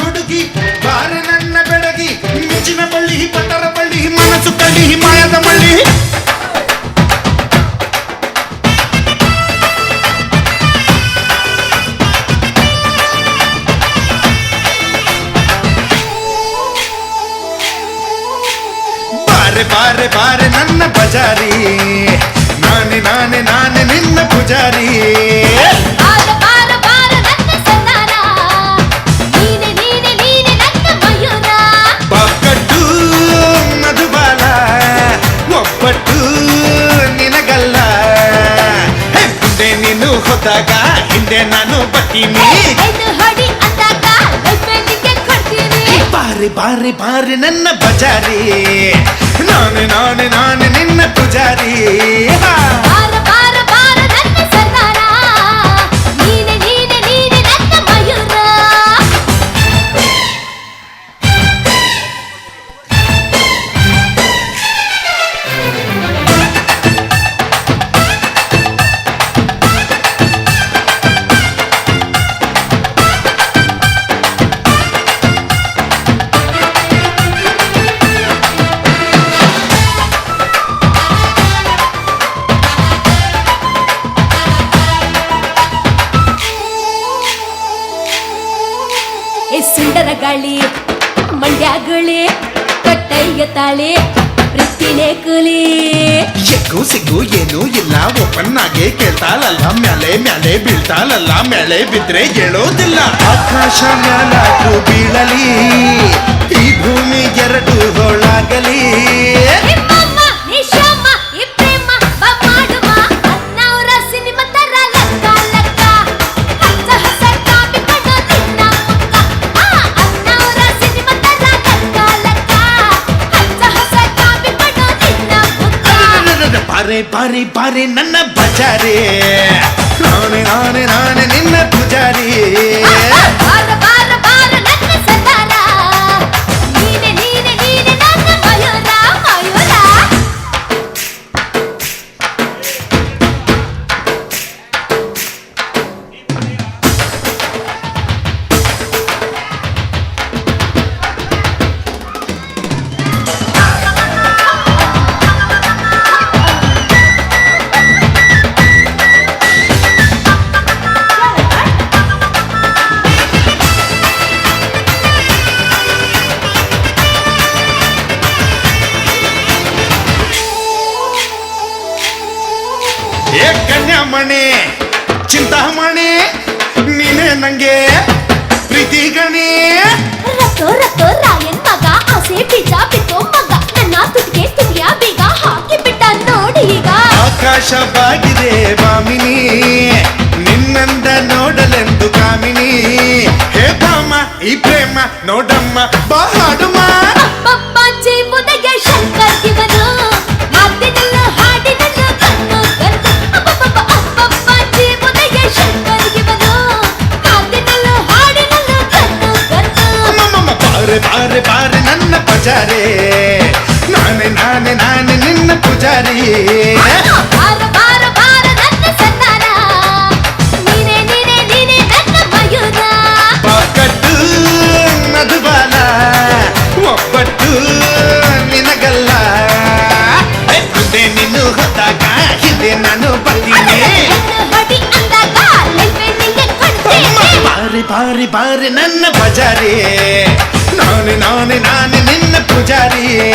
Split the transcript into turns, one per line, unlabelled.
ಹುಡುಗಿ ಬಾರ ನನ್ನ ಬೆಳಗಿ ಮಿಂಚಿನ ಬಳ್ಳಿ ಪಟ್ಟರ
ಬಳ್ಳಿ ಮನಸ್ಸು ಕಳ್ಳಿ ಹಿಮಾಲಯದ ಬಳ್ಳಿ
ಬಾರೆ ಬಾರೆ ಬಾರೆ ನನ್ನ ಬಜಾರಿ ನಾನೇ ನಾನೇ ನಾನೇ ನಿನ್ನ ಪೂಜಾರಿ ನಾನು ಬರ್ತೀನಿ.
ಬಾರಿ ಬಾರಿ ಬಾರಿ ನನ್ನ ಬಜಾರಿ. ನಾನೇ ನಾನೇ ನಾನೇ ಗಾಳಿ, ಮಂಡ್ಯಗಳೇ, ಕಟ್ಟೈಯ ತಾಳಿ, ಪ್ರೀತಿನೇ ಕೂಲಿ.
ಎಕ್ಕು ಸಿಗ್ಗು ಏನು ಇಲ್ಲ ಓಪನ್ ಆಗಿ ಕೇಳ್ತಾಳಲ್ಲ, ಮ್ಯಾಲೆ ಮ್ಯಾಲೆ ಬೀಳ್ತಾಳಲ್ಲ, ಮ್ಯಾಲೆ ಬಿದ್ರೆ ಹೇಳೋದಿಲ್ಲ. ಆಕಾಶ ಮ್ಯಾಲಾದ್ರೂ ಬೀಳಲಿ, ಈ ಭೂಮಿ ಎರಡು ಹೋಳಾಗಲಿ.
பாரு பாரு பாரு நன்ன பஜாரி. நானே நானே நானே நின்ன
புஜாரி. ಕನ್ಯಾಮಣಿ ಚಿಂತಾಮಣಿ ನೀನೇ ನಂಗೆ ಪ್ರೀತಿ ಗಣಿ.
ರತ್ತೋ ರತ್ತೋ ರಾಯನ್ ಮಗ ಆಸೆ ಬೀಜ ಬಿತ್ತೋ ಮಗ. ನನ್ನ ತುಟಿಗೆ ತುಟಿಯ ಬೀಗ ಹಾಕಿ ಬಿಟ್ಟ ನೋಡಿ ಈಗ.
ಆಕಾಶ ಬಾಗಿದೆ ಬಾಮಿನಿ ನಿನ್ನಂದ ನೋಡಲೆಂದು ಕಾಮಿನಿ. ಹೇ ಬಾಮ ಈ ಪ್ರೇಮ ನೋಡಮ್ಮ ಬಾ ಹಾಡುಮ ಅಮ್ಮಮ್ಮಮ್ಮ ಬಾರೆ ಬಾರೆ ಬಾರೆ ನನ್ನ ಪಜಾರೆ ನಾನೇ ನಾನೇ ನಾನೇ ನಿನ್ನ ಪೂಜಾರಿ
ಬಾರ ಬಾರ ಬಾರ ನನ್ನ ಸಂತಾನ ನೀನೆ ನೀನೆ ನೀನೆ ನನ್ನ ಮಯೂರ
ಪಕ್ಕಟ್ಟು ಮಧುಬಾಲ ಒಬ್ಬಟ್ಟು ನಿನಗಲ್ಲ ಹೇ, ಮುಂದೆ ನೀನು ಹೋದಾಗ ಹಿಂದೆ ನಾನು ಬರ್ತೀನಿ
ಎಂದು ಹೊಡಿ ಅಂದಾಗ ಲೈಫ್ ನಿಂಗೆ ಕೊಡ್ತೀನಿ
ಬಾರಿ ಬಾರಿ ಬಾರಿ ನನ್ನ ಬಜಾರಿ నాని నాని నాని
నిన్న పూజారియే.